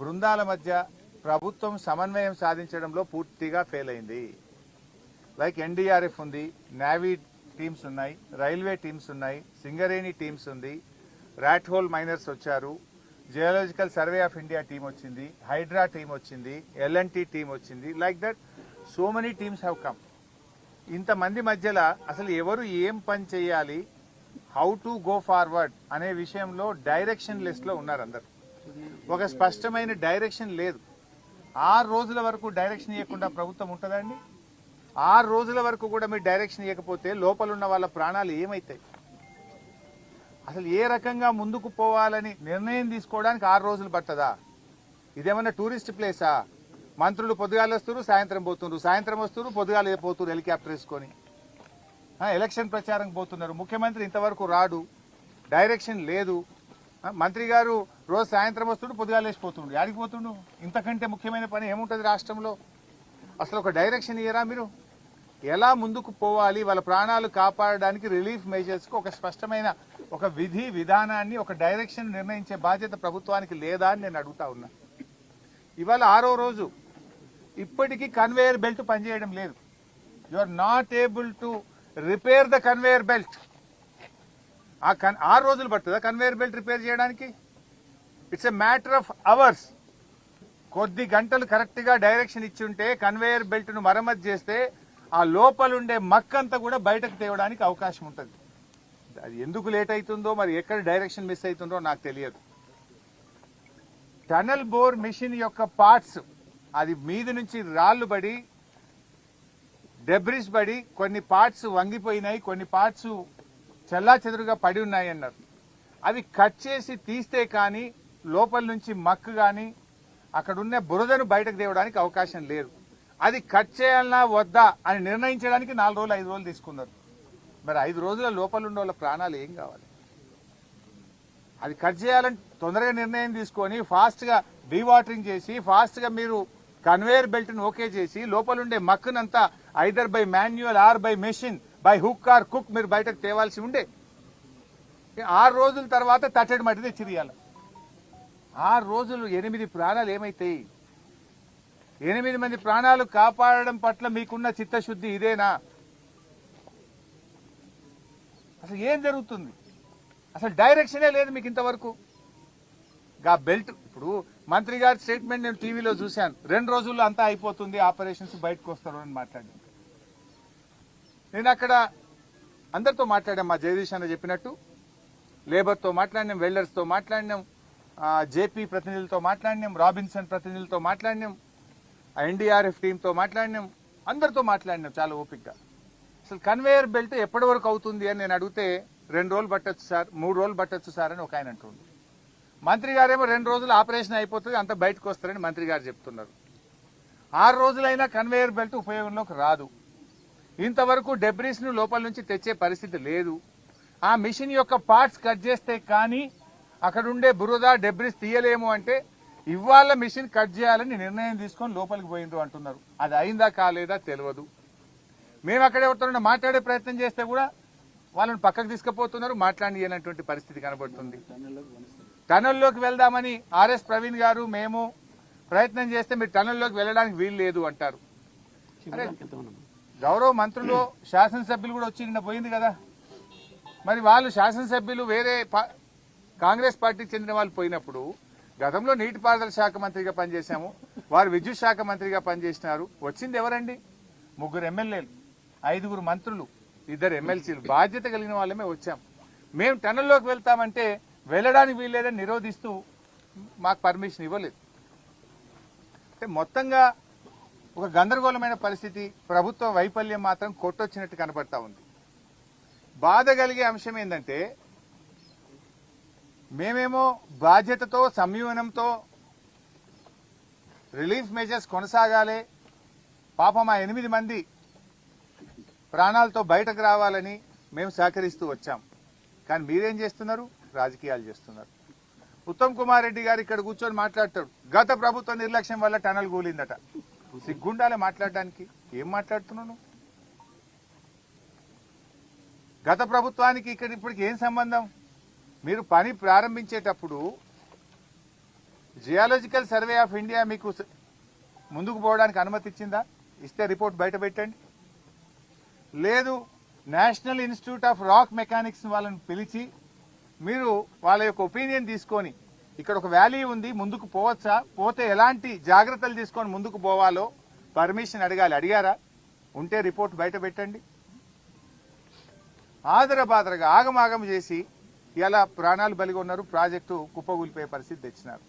బృందాల మధ్య ప్రభుత్వం సమన్వయం సాధించడంలో పూర్తిగా ఫెయిల్ అయింది. లైక్ ఎన్డీఆర్ఎఫ్ ఉంది నేవీ టీమ్స్ ఉన్నాయి రైల్వే టీమ్స్ ఉన్నాయి సింగరేణి టీమ్స్ ఉంది ర్యాట్ హోల్ మైనర్స్ వచ్చారు geological survey of India team వచ్చింది హైడ్రా టీం వచ్చింది ఎల్ఎన్టీ టీం వచ్చింది like that so many teams have come ఇంతమంది మధ్యలో అసలు ఎవరు ఏం పని చేయాలి హౌ టు గో ఫార్వర్డ్ అనే విషయంలో డైరెక్షన్ లిస్ట్లో ఉన్నారు అందరు. ఒక స్పష్టమైన డైరెక్షన్ లేదు. ఆరు రోజుల వరకు డైరెక్షన్ ఇవ్వకుండా ప్రభుత్వం ఉంటుందండి ఆరు రోజుల వరకు కూడా మీరు డైరెక్షన్ ఇవ్వకపోతే లోపల ఉన్న వాళ్ళ ప్రాణాలు ఏమైతాయి? అసలు ఏ రకంగా ముందుకు పోవాలని నిర్ణయం తీసుకోవడానికి ఆరు రోజులు పట్టదా ఇదేమన్నా టూరిస్ట్ ప్లేసా? మంత్రులు పొద్దుగాలు వస్తున్నారు సాయంత్రం పోతున్నారు సాయంత్రం వస్తున్నారు పొద్దుగాలు పోతున్నారు హెలికాప్టర్ వేసుకొని. ఎలక్షన్ ప్రచారం పోతున్నారు. ముఖ్యమంత్రి ఇంతవరకు రాడు. డైరెక్షన్ లేదు. మంత్రి గారు రోజు సాయంత్రం వస్తుండు పొద్దుగాలు లేచిపోతుండు యాడికి పోతుండు? ఇంతకంటే ముఖ్యమైన పని ఏముంటుంది రాష్ట్రంలో? అసలు ఒక డైరెక్షన్ ఇయ్యరా మీరు? ఎలా ముందుకు పోవాలి? వాళ్ళ ప్రాణాలు కాపాడడానికి రిలీఫ్ మెజర్స్కి ఒక స్పష్టమైన ఒక విధి విధానాన్ని ఒక డైరెక్షన్ నిర్ణయించే బాధ్యత ప్రభుత్వానికి లేదా అని నేను అడుగుతా ఉన్నా. ఇవాళ ఆరో రోజు. ఇప్పటికీ కన్వేయర్ బెల్ట్ పనిచేయడం లేదు. You are not able to repair the conveyor belt ఆ కన్ ఆరు రోజులు పడుతుందా కన్వేయర్ బెల్ట్ రిపేర్ చేయడానికి? It's a matter of hours కొద్ది గంటలు కరెక్ట్గా డైరెక్షన్ ఇచ్చి ఉంటే కన్వేయర్ బెల్ట్ను మరమ్మతు చేస్తే ఆ లోపలుండే మక్కంతా కూడా బయటకు తేవడానికి అవకాశం ఉంటుంది. అది ఎందుకు లేట్ అవుతుందో మరి ఎక్కడ డైరెక్షన్ మిస్ అవుతుందో నాకు తెలియదు. టనల్ బోర్ మిషన్ యొక్క పార్ట్స్ అది మీది నుంచి రాళ్ళు పడి డెబ్రిస్ పడి కొన్ని పార్ట్స్ వంగిపోయినాయి కొన్ని పార్ట్స్ చెల్లా చెదురుగా పడి ఉన్నాయి అన్నారు. అవి కట్ చేసి తీస్తే కానీ లోపల నుంచి మక్కు కానీ అక్కడున్న బురదను బయటకు తేవడానికి అవకాశం లేదు. అది కట్ చేయాలన్నా వద్దా అని నిర్ణయించడానికి నాలుగు రోజులు ఐదు రోజులు తీసుకున్నారు. మరి ఐదు రోజుల లోపల ఉండే వాళ్ళ ప్రాణాలు ఏం కావాలి? అది కట్ చేయాలని తొందరగా నిర్ణయం తీసుకొని ఫాస్ట్గా డీవాటరింగ్ చేసి ఫాస్ట్గా మీరు కన్వేయర్ బెల్ట్ని ఓకే చేసి లోపల ఉండే మక్కునంతా either by manual or by machine by hook or cook మీరు బయటకు తేవాల్సి ఉండే. ఆరు రోజుల తర్వాత తట్టడి మట్టి తెచ్చిరియాలి ఆరు రోజులు ఎనిమిది ప్రాణాలు ఏమైతాయి? ఎనిమిది మంది ప్రాణాలు కాపాడడం పట్ల మీకున్న చిత్తశుద్ధి ఇదేనా? అసలు ఏం జరుగుతుంది? అసలు డైరెక్షనే లేదు మీకు ఇంతవరకు. గా బెల్ట్ ఇప్పుడు మంత్రి గారి స్టేట్మెంట్ నేను టీవీలో చూశాను. రెండు రోజుల్లో అంతా అయిపోతుంది ఆపరేషన్స్ బయటకు వస్తారు అని మాట్లాడాను నేను అక్కడ అందరితో మాట్లాడాం మా జగదీష్ అన్న చెప్పినట్టు. లేబర్తో మాట్లాడినాం వెల్డర్స్తో మాట్లాడినాం. జేపీ ప్రతినిధులతో మాట్లాడినాం రాబిన్సన్ ప్రతినిధులతో మాట్లాడినాం ఎన్డీఆర్ఎఫ్ టీంతో మాట్లాడినాం అందరితో మాట్లాడినాం చాలా ఓపికగా అసలు కన్వేయర్ బెల్ట్ ఎప్పటి వరకు అవుతుంది అని నేను అడిగితే రెండు రోజులు పట్టొచ్చు సార్ మూడు రోజులు పట్టొచ్చు సార్ అని ఒక ఆయన అంటుండ్రు మంత్రి గారేమో రెండు రోజులు ఆపరేషన్ అయిపోతుంది అంత బయటకు వస్తారని మంత్రి గారు చెప్తున్నారు. ఆరు రోజులైనా కన్వేయర్ బెల్ట్ ఉపయోగంలోకి రాదు. ఇంతవరకు డెబ్రీస్ను లోపల నుంచి తెచ్చే పరిస్థితి లేదు. ఆ మిషన్ యొక్క పార్ట్స్ కట్ చేస్తే కానీ అక్కడుండే బురద డెబ్రిస్ తీయలేము అంటే ఇవాళ మిషన్ కట్ చేయాలని నిర్ణయం తీసుకొని లోపలికి పోయిండ్రు అంటున్నారు. అది అయిందా కాలేదా తెలియదు. మేము అక్కడ ఎవరితో మాట్లాడే ప్రయత్నం చేస్తే కూడా వాళ్ళని పక్కకు తీసుకుపోతున్నారు మాట్లాడినటువంటి పరిస్థితి కనబడుతుంది. టనల్లోకి వెళ్దామని ఆర్ఎస్ ప్రవీణ్ గారు మేము ప్రయత్నం చేస్తే మీరు టనల్లోకి వెళ్ళడానికి వీలు లేదు అంటారు. గౌరవ మంత్రులు శాసనసభ్యులు కూడా వచ్చి నిన్న పోయింది కదా. మరి వాళ్ళు శాసనసభ్యులు వేరే కాంగ్రెస్ పార్టీకి చెందిన వాళ్ళు పోయినప్పుడు గతంలో నీటిపారుదల శాఖ మంత్రిగా పనిచేశాము వారు విద్యుత్ శాఖ మంత్రిగా పనిచేసినారు. వచ్చింది ఎవరండి? ముగ్గురు ఎమ్మెల్యేలు ఐదుగురు మంత్రులు ఇద్దరు ఎమ్మెల్సీలు. బాధ్యత కలిగిన వాళ్ళమే వచ్చాం. మేము టనల్లోకి వెళ్తామంటే వెళ్ళడానికి వీల్లేదని నిరోధిస్తూ మాకు పర్మిషన్ ఇవ్వలేదు. అంటే మొత్తంగా ఒక గందరగోళమైన పరిస్థితి ప్రభుత్వ వైఫల్యం మాత్రం కొట్టొచ్చినట్టు కనబడతా ఉంది. బాధ కలిగే అంశం ఏంటంటే మేమేమో బాధ్యతతో సంయమనంతో రిలీఫ్ మెజర్స్ కొనసాగాలి. పాపం ఆ ఎనిమిది మంది ప్రాణాలతో బయటకు రావాలని మేము సహకరిస్తూ వచ్చాం. కానీ మీరేం చేస్తున్నారు? రాజకీయాలు చేస్తున్నారు. ఉత్తమ్ కుమార్ రెడ్డి గారు ఇక్కడ కూర్చొని మాట్లాడతాడు. గత ప్రభుత్వ నిర్లక్ష్యం వల్ల టనల్ కూలిందట. సిగ్గుండాలే మాట్లాడడానికి. ఏం మాట్లాడుతున్నాను గత ప్రభుత్వానికి ఇక్కడ ఇప్పటికి ఏం సంబంధం? మీరు పని ప్రారంభించేటప్పుడు జియాలజికల్ సర్వే ఆఫ్ ఇండియా మీకు ముందుకు పోవడానికి అనుమతి ఇచ్చిందా? ఇస్తే రిపోర్ట్ బయట పెట్టండి. లేదు National Institute of Rock Mechanics వాళ్ళని పిలిచి మీరు వాళ్ళ యొక్క ఒపీనియన్ తీసుకొని ఇక్కడ ఒక వ్యాలీ ఉంది ముందుకు పోవచ్చా? పోతే ఎలాంటి జాగ్రత్తలు తీసుకొని ముందుకు పోవాలో పర్మిషన్ అడగాలి. అడిగారా? ఉంటే రిపోర్ట్ బయట పెట్టండి. ఆదరబాదరగా ఆగమాగం చేసి ఇలా ప్రాణాలు బలిగొన్నారు ప్రాజెక్టు కుప్పగూలిపోయే పరిస్థితి తెచ్చినారు.